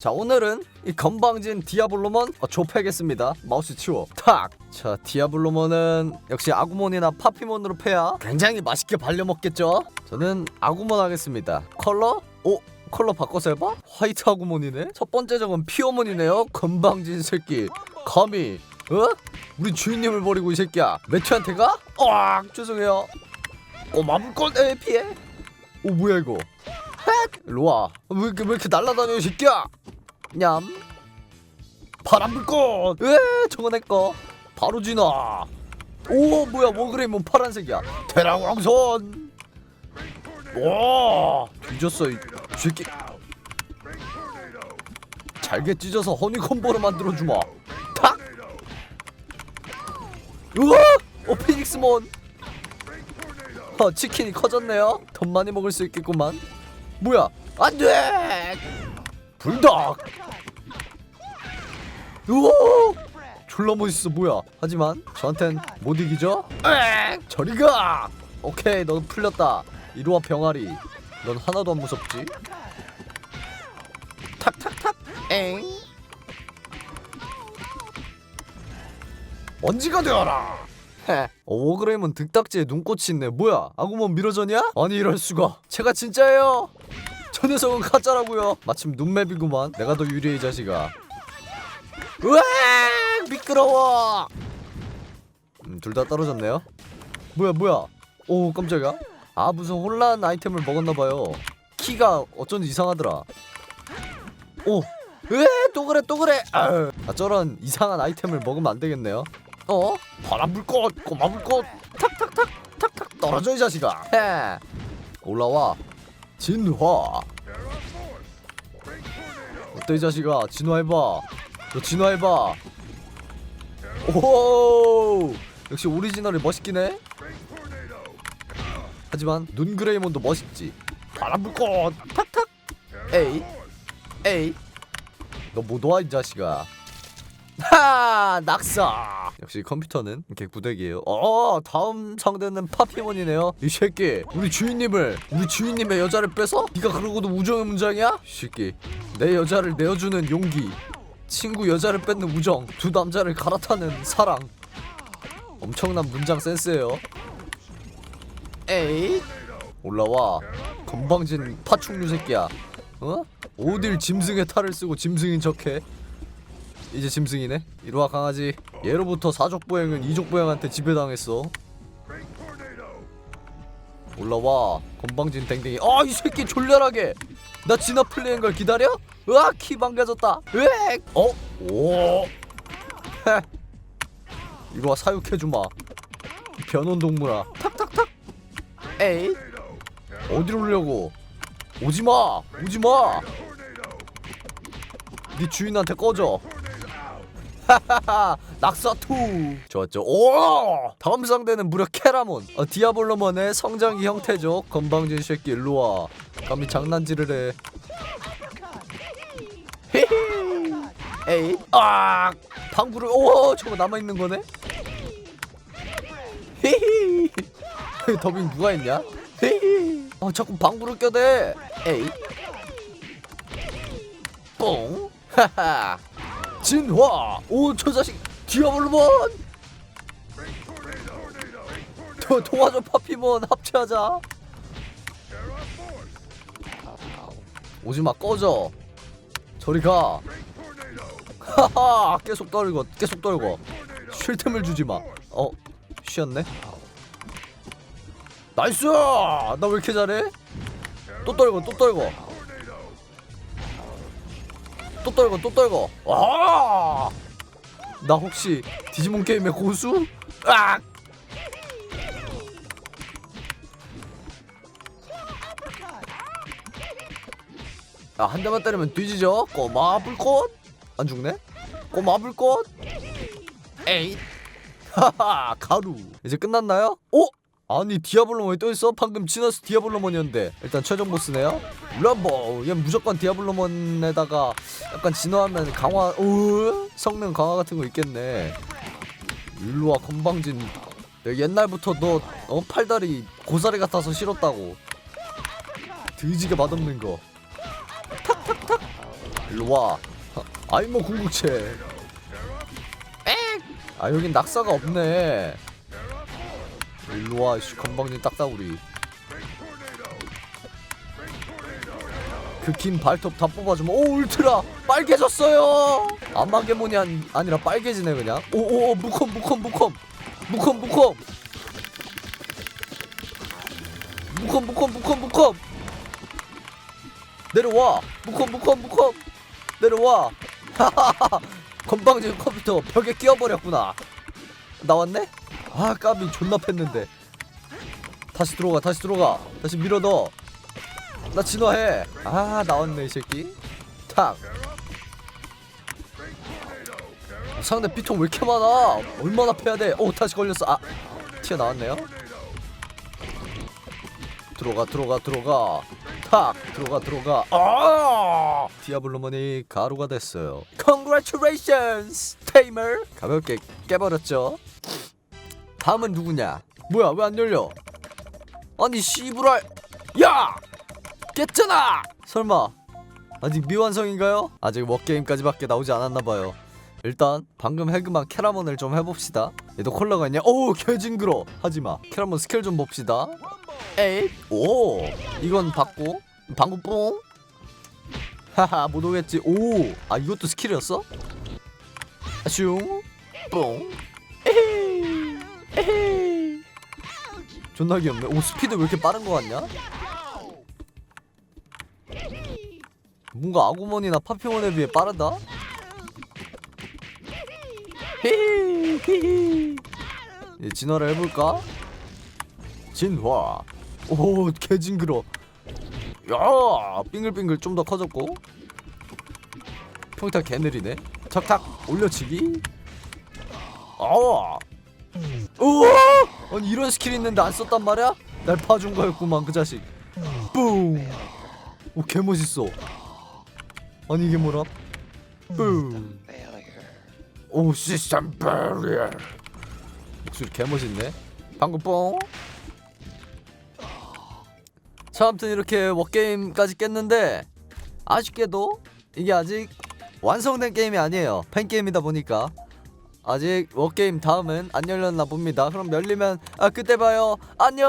자 오늘은 이 건방진 디아블로몬 어, 좁혀겠습니다. 마우스 치워. 탁자 디아블로몬은 역시 아구몬이나 파피몬으로 패야 굉장히 맛있게 발려먹겠죠? 저는 아구몬 하겠습니다. 컬러? 오 컬러 바꿔서 해봐? 화이트 아구몬이네? 첫 번째 적은 피어몬이네요. 건방진 새끼. 감히 어? 우리 주인님을 버리고 이 새끼야. 매튜한테 가? 어 죄송해요. 꼬마불꽃 에 피해. 오 뭐야 이거? 일로와. 왜 이렇게 왜 이렇게 날라다녀 이 새끼야 냠. 바람 불꽃 에 저거 내꺼 바로 지나. 오 뭐야 워그레이몬 파란색이야. 대랑왕선 와! 뒤졌어 이 새끼. 잘게 찢어서 허니콤보로 만들어주마. 탁! 우와! 오 피닉스몬! 어 치킨이 커졌네요. 더 많이 먹을 수 있겠구만. 뭐야? 안돼 불닭! 우와! 졸라 멋있어 뭐야? 하지만 저한텐 못 이기죠? 엥! 저리가! 오케이 너 풀렸다. 이리와 병아리 넌 하나도 안 무섭지? 탁탁탁! 엥! 먼지가 되어라! 헤! 어, 득딱지에 눈꽃이 있네. 뭐야? 아구몬 미러전이야? 아니 이럴 수가. 제가 진짜예요 저 녀석은 가짜라고요. 마침 눈맵이구만. 내가 더 유리해 이 자식아. 으악! 미끄러워. 음, 둘 다 떨어졌네요. 뭐야 뭐야? 오 깜짝이야. 아 무슨 혼란 아이템을 먹었나봐요. 키가 어쩐지 이상하더라. 오왜또 그래 또 그래. 아 저런 이상한 아이템을 먹으면 안 되겠네요. 어? 바람 불꽃 꼬마불꽃. 탁탁탁 탁탁 떨어져 이 자식아. 헤 올라와 진화. 어때 이 자식아? 진화해봐. 너 진화해봐. 오 역시 오리지널이 멋있긴 해. 하지만 눈 그레이몬도 멋있지. 바람 불꽃. 탁탁. 에이. 에이. 너못와이 자식아? 하 낙사 역시 컴퓨터는 이렇게 구대기예요. 어 다음 상대는 파피몬이네요. 이 새끼 우리 주인님을 우리 주인님의 여자를 뺏어? 네가 그러고도 우정의 문장이야? 이 새끼 내 여자를 내어주는 용기 친구 여자를 뺏는 우정 두 남자를 갈아타는 사랑. 엄청난 문장 센스예요. 에이 올라와. 건방진 파충류 새끼야. 어? 어딜 짐승의 탈을 쓰고 짐승인 척해 이제 짐승이네. 이리와 강아지. 예로부터 사족보행은 이족보행한테 지배당했어. 올라와. 건방진 댕댕이. 아 이 새끼 졸렬하게. 나 진화 플레이인 걸 기다려? 으악 키 망가졌다. 으악 어? 오. 헤. 이리와 사육해주마. 변온동물아. 탁탁탁. 에이. 어디로 오려고? 오지마. 오지마. 네 주인한테 꺼져 낙사투. 좋았죠. 오! 다음 상대는 무려 캐라몬. 어, 디아블로몬의 성장기 형태죠. 건방진 새끼 일로와. 감히 장난질을 해. 에이 아! 방구를 오 저거 남아있는 거네? 히히! 더빙 누가 했냐? 히히! 어 자꾸 방구를 껴대. 에이. 뽕. 하하 진화. 오저 자식. 디아블로몬 도, 도와줘 파피몬 합체하자. 오지마 꺼져. 저리 가. 하하 계속 떨고 계속 떨고. 쉴 틈을 주지마. 어 쉬었네? 나이스! 나 왜 이렇게 잘해? 또 떨고 또 떨고 또 떨고 또 떨고 와! 나 혹시 디지몬 게임의 고수? 악! 아, 한 대만 때리면 뒤지죠? 꼬마 불꽃? 안 죽네? 꼬마 불꽃? 에이 하하 가루 이제 끝났나요? 오! 아니 디아블로몬이 또 있어? 방금 지너스 디아블로몬이었는데. 일단 최종 보스네요. 럼보! 얘 무조건 디아블로몬에다가 약간 진화하면 강화 오 성능 강화 같은 거 있겠네. 일로와 건방진. 옛날부터 너 어, 팔다리 고사리 같아서 싫었다고. 드지게 맛없는 거. 탁탁탁! 일로 와 아이 뭐 궁극체. 아 여긴 낙사가 없네 일로 와 씨, 건방진 딱따구리. 그 긴 발톱 다 뽑아주면 오 울트라! 빨개졌어요! 안마게몬이 한, 아니라 빨개지네 그냥. 오오오 무콤 무콤 무콤 무콤 무콤 무콤 무콤 무콤 무콤 내려와! 무콤 무콤 무콤 내려와! 건방진 컴퓨터 벽에 끼워버렸구나. 나왔네? 아 까비 존나 팼는데. 다시 들어가 다시 들어가. 다시 밀어 넣어. 나 진화해. 아 나왔네 이 새끼. 탁. 상대 피통 왜 이렇게 많아? 얼마나 패야 돼오 다시 걸렸어. 아 튀어나왔네요. 들어가 들어가 들어가. 탁. 들어가 들어가. 아! 디아블로몬이 가루가 됐어요. Congratulations 테이머 가볍게 깨버렸죠 다음은 누구냐? 뭐야 왜 안 열려? 아니 씨부랄. 야! 깼잖아! 설마. 아직 미완성인가요? 아직 워게임까지밖에 나오지 않았나봐요. 일단 방금 해금한 캐라몬을 좀 해봅시다. 얘도 콜라가 있냐? 오 개징그러. 하지마. 캐라몬 스킬 좀 봅시다. 에이 오. 이건 받고. 방금 뽕. 하하 못 오겠지. 오아 이것도 스킬이었어? 슝뽕 에헤이 존나 귀엽네. 오 스피드 왜 이렇게 빠른 거 같냐? 뭔가 아구몬이나 파피몬에 비해 빠르다? 히히 히히 이제 진화를 해볼까? 진화. 오 개징그러. 야 빙글빙글 좀 더 커졌고. 평타 개느리네. 척탁 올려치기. 아 우와 아니 이런 스킬 있는데 안 썼단 말이야? 날 봐준 거였구만 그 자식. 뿡 오 개멋있어. 아니 이게 뭐라? 뿡 오 시스템 베리어 목소리 개멋있네. 방금 뽕! 자, 아무튼 이렇게 워게임까지 깼는데 아쉽게도 이게 아직 완성된 게임이 아니에요. 팬게임이다 보니까 아직 워게임 다음은 안 열렸나 봅니다. 그럼 열리면 아 그때 봐요. 안녕.